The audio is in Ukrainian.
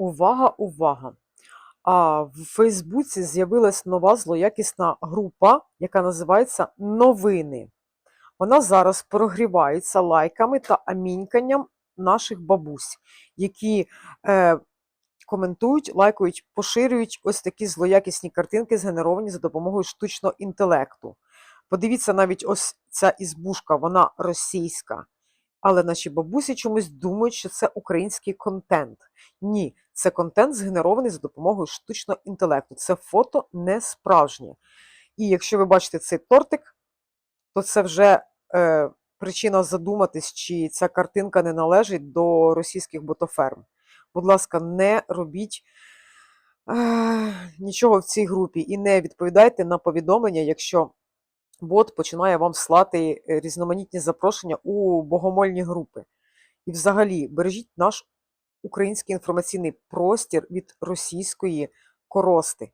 Увага, увага! А в Фейсбуці з'явилась нова злоякісна група, яка називається Новини. Вона зараз прогрівається лайками та аміньканням наших бабусь, які е, коментують, лайкають, поширюють ось такі злоякісні картинки, згенеровані за допомогою штучного інтелекту. Подивіться, навіть ось ця ізбушка, вона російська. Але наші бабусі чомусь думають, що це український контент. Ні, це контент згенерований за допомогою штучного інтелекту. Це фото не справжнє. І якщо ви бачите цей тортик, то це вже е, причина задуматись, чи ця картинка не належить до російських ботоферм. Будь ласка, не робіть е, нічого в цій групі і не відповідайте на повідомлення, якщо бот починає вам слати е, різноманітні запрошення у богомольні групи. І взагалі бережіть наш український інформаційний простір від російської корости.